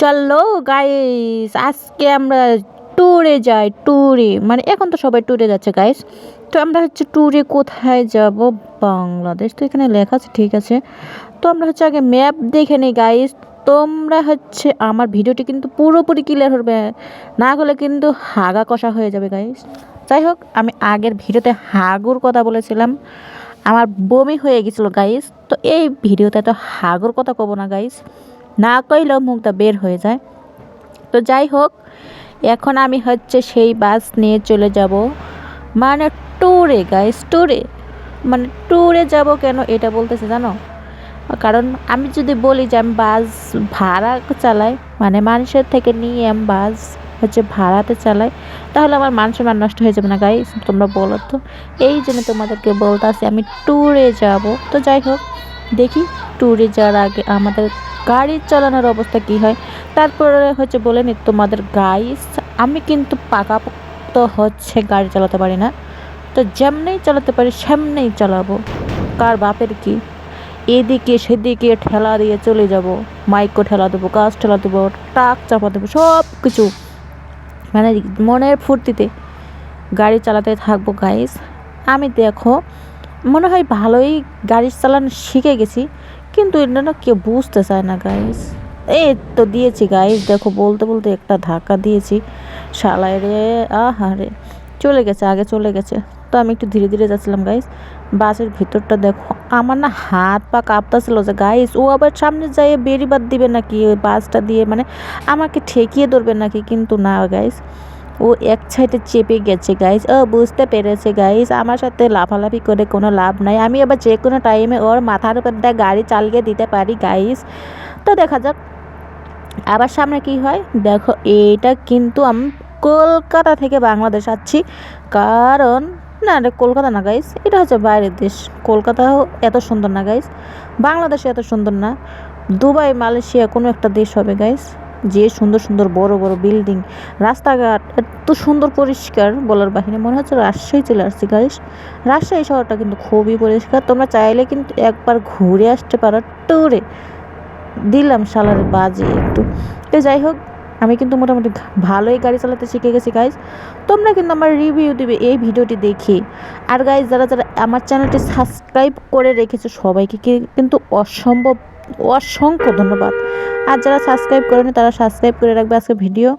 চলো গাইস আজকে আমরা ট্যুরে যাই ট্যুরে মানে এখন তো সবাই ট্যুরে যাচ্ছে গাইস তো আমরা হচ্ছে ট্যুরে কোথায় যাব? বাংলাদেশ। তো এখানে লেখা আছে, ঠিক আছে। তো আমরা হচ্ছে আগে ম্যাপ দেখে নিই গাইস তোমরা হচ্ছে আমার ভিডিওটি কিন্তু পুরোপুরি ক্লিয়ার হবে। না হলে কিন্তু হাগা কষা হয়ে যাবে গাইস যাই হোক, আমি আগের ভিডিওতে হাগুর কথা বলেছিলাম। আমার বমি হয়ে গেছিল গাইস তো এই ভিডিওতে তো হাগুর কথা কব না গাইস না কইলেও মুখটা বের হয়ে যায়। তো যাই হোক, এখন আমি হচ্ছে সেই বাস নিয়ে চলে যাব। মানে ট্যুরে গাইস ট্যুরে। মানে ট্যুরে যাব কেন এটা বলতেছে জানো? কারণ আমি যদি বলি যে আমি বাস ভাড়া চালাই মানে মানুষের থেকে নিয়ে আমি বাস হচ্ছে ভাড়াতে চালাই, তাহলে আমার মান নষ্ট হয়ে যাবে না গাইস তোমরা বলো তো। এই জন্য তোমাদেরকে বলতে আসি আমি ট্যুরে যাব। তো যাই হোক, দেখি ট্যুরে যাওয়ার আগে আমাদের গাড়ি চালানোর অবস্থা কি হয়? তারপরে হচ্ছে বলে নি তোমাদের গাইস আমি কিন্তু পাকাপোক্ত হচ্ছে গাড়ি চালাতে পারি না। তো যেমনেই চালাতে পারি, সেমনেই চালাবো। কার বাপের কি? এদিকে সেদিকে ঠেলা দিয়ে চলে যাব। মাইকো ঠেলা দেবো, গাছ ঠেলা দেবো টাক চাপা দেবো সব কিছু মানে মনের ফুর্তিতে গাড়ি চালাতে থাকব গাইস আমি দেখো, মনে হয় ভালোই গাড়ি চালানো শিখে গেছি। কিন্তু এটা না কেউ বুঝতে চায় না গাইস এই তো দিয়েছি গাইস দেখো, বলতে বলতে একটা ধাক্কা দিয়েছি। শালায় রে, আহা রে। চলে গেছে, আগে চলে গেছে। তো আমি একটু ধীরে ধীরে যাচ্ছিলাম গাইস বাসের ভিতরটা দেখো, আমার না হাত পা কাঁপতাছিল যে গাইস ও আবার সামনে যাই বেরিবাদ দিবে নাকি? ওই বাসটা দিয়ে মানে আমাকে ঠেকিয়ে ধরবে নাকি? কিন্তু না গাইস ও এক সাইডে চেপে গেছে গাইস ও, বুঝতে পেরেছে গাইস আমার সাথে লাফালাফি করে কোনো লাভ নাই। আমি আবার যে কোনো টাইমে ওর মাথার উপর দিয়ে গাড়ি চালিয়ে দিতে পারি গাইস তো দেখা যাক। আবার সামনে কি হয়? দেখো এটা কিন্তু আমি কলকাতা থেকে বাংলাদেশ আসছি। কারণ, না, এটা কলকাতা না গাইস এটা হচ্ছে বাইরের দেশ। কলকাতাও এত সুন্দর না গাইস বাংলাদেশে এত সুন্দর না। দুবাই, মালয়েশিয়া কোনো একটা দেশ হবে গাইস যে সুন্দর সুন্দর বড় বড় বিল্ডিং, রাস্তাঘাট, এত সুন্দর পরিষ্কার বলার বাহিনী মনে হচ্ছে রাজশাহী চলে আসছি গাইস রাজশাহী শহরটা কিন্তু খুবই পরিষ্কার। তোমরা চাইলে কিন্তু একবার ঘুরে আসতে পারো ট্যুরে দিলাম সালার বাজে একটু। তো যাই হোক, আমি কিন্তু মোটামুটি ভালোই গাড়ি চালাতে শিখে গেছি গাইজ তোমরা কিন্তু আমার রিভিউ দিবে এই ভিডিওটি দেখে। আর গাইজ যারা যারা আমার চ্যানেলটি সাবস্ক্রাইব করে রেখেছে, সবাইকে কিন্তু অসম্ভব অসংখ্য ধন্যবাদ। আর যারা সাবস্ক্রাইব করেনি তারা সাবস্ক্রাইব করে রাখবে আজকে ভিডিও